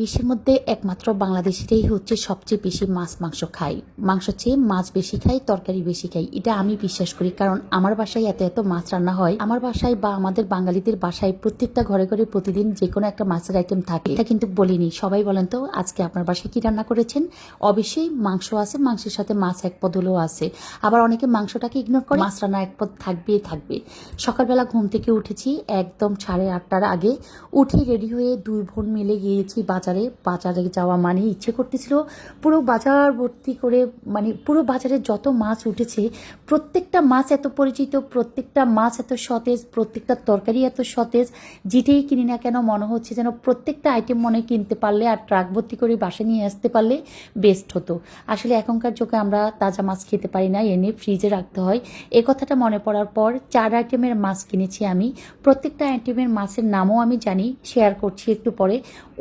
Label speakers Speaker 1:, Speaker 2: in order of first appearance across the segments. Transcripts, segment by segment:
Speaker 1: বিশ্বের মধ্যে একমাত্র বাংলাদেশেরই হচ্ছে সবচেয়ে বেশি মাছ, মাংস খাই মাংস চেয়ে মাছ বেশি খাই তরকারি বেশি খাই এটা আমি বিশ্বাস করি, কারণ আমার বাসায় এত এত মাছ রান্না হয়। আমার বাসায় বা আমাদের বাঙালিদের বাসায় প্রত্যেকটা ঘরে ঘরে প্রতিদিন যে কোনো একটা মাছের আইটেম থাকে। এটা কিন্তু বলিনি। সবাই বলেন তো, আজকে আপনার বাসায় কি রান্না করেছেন? অবশ্যই মাংস আছে, মাংসের সাথে মাছ এক পদ হলেও আছে। আবার অনেকে মাংসটাকে ইগনোর করে, মাছ রান্না এক পদ থাকবেই থাকবে। সকালবেলা ঘুম থেকে উঠেছি, একদম সাড়ে আটটার আগে উঠে রেডি হয়ে দুই বোন মিলে গিয়েছি বাজারে বাজারে বাজারে যাওয়া মানে ইচ্ছে করতেছিল। পুরো বাজার ভর্তি করে মানে পুরো বাজারে যত মাছ উঠেছে, প্রত্যেকটা মাছ এত পরিচিত, প্রত্যেকটা মাছ এত সতেজ, প্রত্যেকটা তরকারি এত সতেজ, যেটাই কিনি না কেন মনে হচ্ছে যেন প্রত্যেকটা আইটেম মনে কিনতে পারলে আর ট্রাক ভর্তি করে বাসা নিয়ে আসতে পারলে বেস্ট হতো। আসলে এখনকার যুগে আমরা তাজা মাছ খেতে পারি না এনে ফ্রিজে রাখতে হয়। এ কথাটা মনে পড়ার পর চার আইটেমের মাছ কিনেছি আমি। প্রত্যেকটা আইটেমের মাছের নামও আমি জানি শেয়ার করছি একটু পরে।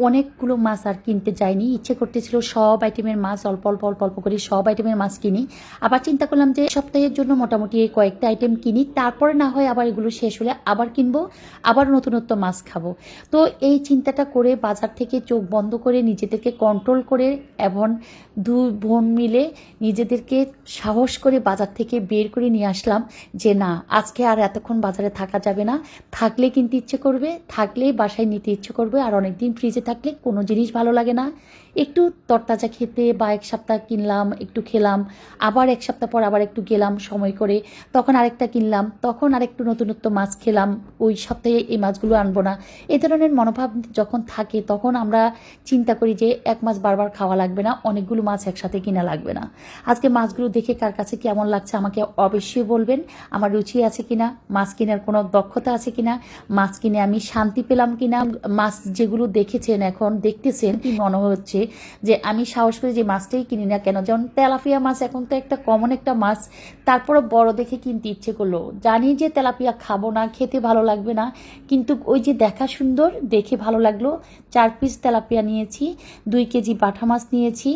Speaker 1: অনেকগুলো মাছ আর কিনতে যাইনি। ইচ্ছে করতেছিল সব আইটেমের মাছ, অল্প অল্প অল্প অল্প করে সব আইটেমের মাছ কিনি। আবার চিন্তা করলাম যে সপ্তাহের জন্য মোটামুটি এই কয়েকটা আইটেম কিনি। তারপরে না হয় আবার এগুলো শেষ হলে আবার কিনবো, আবার নতুনত্ব মাছ খাব। তো এই চিন্তাটা করে বাজার থেকে চোখ বন্ধ করে নিজেদেরকে কন্ট্রোল করে এবং দু বোন মিলে নিজেদেরকে সাহস করে বাজার থেকে বের করে নিয়ে আসলাম যে না, আজকে আর এতক্ষণ বাজারে থাকা যাবে না। থাকলে কিনতে ইচ্ছে করবে থাকলেই বাসায় নিতে ইচ্ছে করবে আর অনেকদিন ফ্রিজে থাকলে কোনো জিনিস ভালো লাগে না। একটু তরতাজা খেতে বা এক সপ্তাহ কিনলাম, একটু খেলাম, আবার এক সপ্তাহ পর আবার একটু গেলাম সময় করে, তখন আরেকটা কিনলাম, তখন আরেকটু নতুনত্ব মাছ খেলাম, ওই সপ্তাহে এই মাছগুলো আনব না। এ ধরনের মনোভাব যখন থাকে, তখন আমরা চিন্তা করি যে এক মাছ বারবার খাওয়া লাগবে না, অনেকগুলো মাছ একসাথে কিনা লাগবে না। আজকে মাছগুলো দেখে কার কাছে কেমন লাগছে আমাকে অবশ্যই বলবেন, আমার রুচি আছে কিনা, মাছ কেনার কোনো দক্ষতা আছে কিনা, মাছ কিনে আমি শান্তি পেলাম কিনা, মাছ যেগুলো দেখেছেন এখন, দেখতেছেন, কি মনে হচ্ছে? যে, আমি সাহস করে যে মাছটাই কিনি না কেন? যেমন তেলাপিয়া মাছ এখন তো একটা কমন একটা মাছ তারপরে বড় দেখে কিনতে ইচ্ছে করল। জানি যে তেলাপিয়া খাব না, খেতে ভালো লাগবে না, কিন্তু ওই যে দেখা সুন্দর, দেখে ভালো লাগল। চার পিস তেলাপিয়া নিয়েছি, দুই কেজি বাটা মাছ নিয়েছি,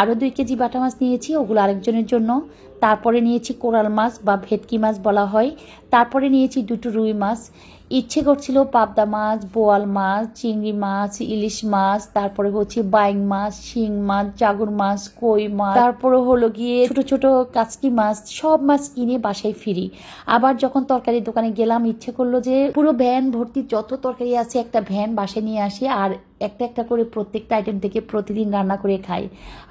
Speaker 1: আরও দুই কেজি বাটা মাছ নিয়েছি, ওগুলো আরেকজনের জন্য। তারপরে নিয়েছি কোরাল মাছ বা ভেটকি মাছ বলা হয়। তারপরে নিয়েছি দুটো রুই মাছ। ইচ্ছে করছিল পাবদা মাছ, বোয়াল মাছ, চিংড়ি মাছ, ইলিশ মাছ, তারপরে হচ্ছে বাইং মাছ, শিং মাছ, জাগর মাছ, কই মাছ, তারপরে হলো গিয়ে ছোট ছোট কাচকি মাছ, সব মাছ কিনে বাসায় ফিরি। আবার যখন তরকারির দোকানে গেলাম, ইচ্ছে করল যে পুরো ভ্যান ভর্তি যত তরকারি আছে একটা ভ্যান বাসায় নিয়ে আসি, আর একটা একটা করে প্রত্যেকটা আইটেম থেকে প্রতিদিন রান্না করে খাই।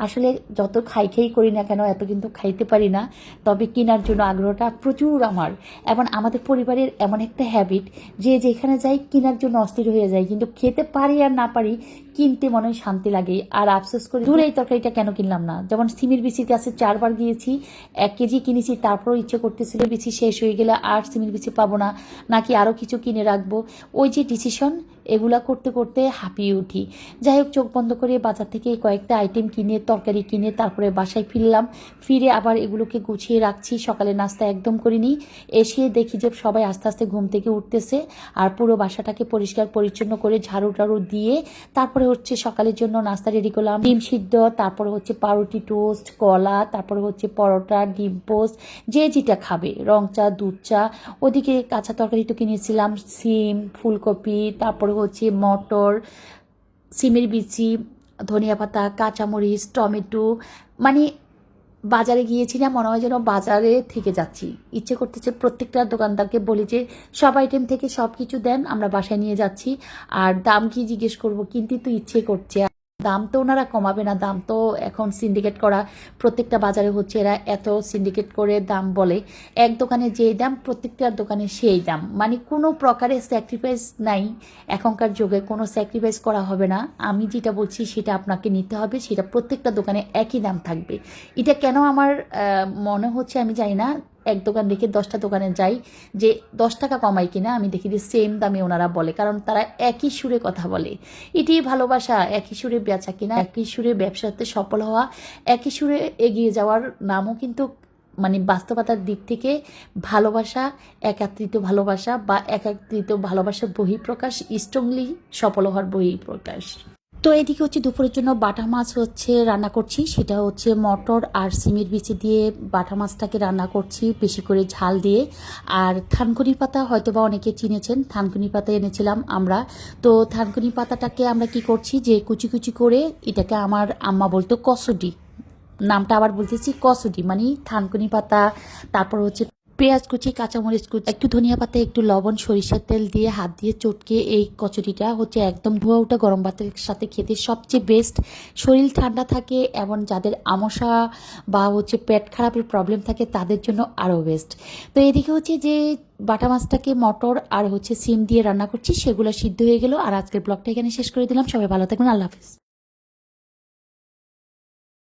Speaker 1: আসলে যত খাই খাই করি না কেন, এত কিন্তু খাইতে পারি না। তবে কেনার জন্য আগ্রহটা প্রচুর আমার। এবং আমাদের পরিবারের এমন একটা হ্যাবিট যে যেখানে যাই কেনার জন্য অস্থির হয়ে যায় কিন্তু খেতে পারি আর না পারি, কিনতে মনে হয় শান্তি লাগে। আর আফসোস করি, দূরে এই তরকারিটা কেন কিনলাম না? যেমন সিমির বিচির কাছে চারবার গিয়েছি, এক কেজি কিনেছি, তারপরও ইচ্ছে করতেছিল বিচি শেষ হয়ে গেলে আর সিমির বিচি পাবো না, নাকি আরও কিছু কিনে রাখব। ওই যে ডিসিশন এগুলা করতে করতে হাঁপিয়ে উঠি। যাই হোক চোখ বন্ধ করে বাজার থেকে কয়েকটা আইটেম কিনে, তরকারি কিনে তারপরে বাসায় ফিরলাম। ফিরে আবার এগুলোকে গুছিয়ে রাখছি, সকালে নাস্তা একদম করিনি এসে দেখি যে সবাই আস্তে আস্তে ঘুম থেকে উঠতেছে আর পুরো বাসাটাকে পরিষ্কার পরিচ্ছন্ন করে ঝাড়ু টাড়ু দিয়ে তারপরে হচ্ছে সকালের জন্য নাস্তা রেডি করলাম। ডিম সিদ্ধ, তারপরে হচ্ছে পাউরুটি টোস্ট কলা, তারপরে হচ্ছে পরোটা, ডিম পোস্ট, যে যেটা খাবে, রং চা, দুধ চা। ওদিকে কাঁচা তরকারি তো কিনেছিলাম, সিম, ফুলকপি, তারপরে হচ্ছে মটর, সিমের বিচি, ধনিয়া পাতা, কাঁচামরিচ, টমেটো। মানে বাজারে গিয়েছি না, মনে হয় যেন বাজারে থেকে যাচ্ছি। ইচ্ছে করতেছে প্রত্যেকটা দোকানদারকে বলি যে, সব আইটেম থেকে সব কিছু দেন, আমরা বাসায় নিয়ে যাচ্ছি। আর দাম কি জিজ্ঞেস করব, কিনতে তো ইচ্ছে করছে। দাম তো ওনারা কমাবে না, দাম তো এখন সিন্ডিকেট করা, প্রত্যেকটা বাজারে হচ্ছে এরা এত সিন্ডিকেট করে দাম বলে। এক দোকানে যেই দাম প্রত্যেকটা দোকানে সেই দাম। মানে কোনো প্রকারের স্যাক্রিফাইস নাই, এখনকার যুগে কোনো স্যাক্রিফাইস করা হবে না। আমি যেটা বলছি সেটা আপনাকে নিতে হবে, সেটা প্রত্যেকটা দোকানে একই দাম থাকবে। এটা কেন আমার মনে হচ্ছে আমি জানি না এক দোকান রেখে দশটা দোকানে যাই যে দশ টাকা কমাই কিনা, আমি দেখি যে সেম দামে ওনারা বলে, কারণ তারা একই সুরে কথা বলে। এটি ভালোবাসা, একই সুরে বেচা কিনা, একই সুরে ব্যবসাতে সফল হওয়া, একই সুরে এগিয়ে যাওয়ার নামও কিন্তু মানে বাস্তবতার দিক থেকে ভালোবাসা, একাত্রিত ভালোবাসা বা একাত্রিত ভালোবাসার বহিঃপ্রকাশ স্ট্রংলি সফল হওয়ার বহিঃপ্রকাশ। তো এদিকে হচ্ছে দুপুরের জন্য বাটা মাছ হচ্ছে রান্না করছি, সেটা হচ্ছে মটর আর সিমের বিচি দিয়ে বাটা মাছটাকে রান্না করছি, বেশি করে ঝাল দিয়ে। আর থানকুনি পাতা হয়তো বা অনেকে চিনেছেন থানকুনি পাতা এনেছিলাম আমরা। তো থানকুনি পাতাটাকে আমরা কি করছি যে কুচি কুচি করে এটাকে আমার আম্মা বলতো কসুডি। নামটা আবার বলতেছি কসুডি মানে থানকুনি পাতা, তারপর হচ্ছে পেঁয়াজ কুচি, কাঁচামরিচ কুচি, একটু ধনিয়া পাতা, একটু লবণ, সরিষার তেল দিয়ে হাত দিয়ে চটকে এই কচুরিটা হচ্ছে একদম ধোয়া ওঠা গরম ভাতের সাথে খেতে সবচেয়ে বেস্ট শরীর ঠান্ডা থাকে এবং যাদের আমসা বা হচ্ছে পেট খারাপের প্রবলেম থাকে তাদের জন্য আরও বেস্ট তো এদিকে হচ্ছে যে বাটা মাছটাকে মটর আর হচ্ছে সিম দিয়ে রান্না করছি, সেগুলো সিদ্ধ হয়ে গেল। আর আজকের ব্লগটা এখানে শেষ করে দিলাম। সবাই ভালো থাকবেন। আল্লাহ হাফিজ।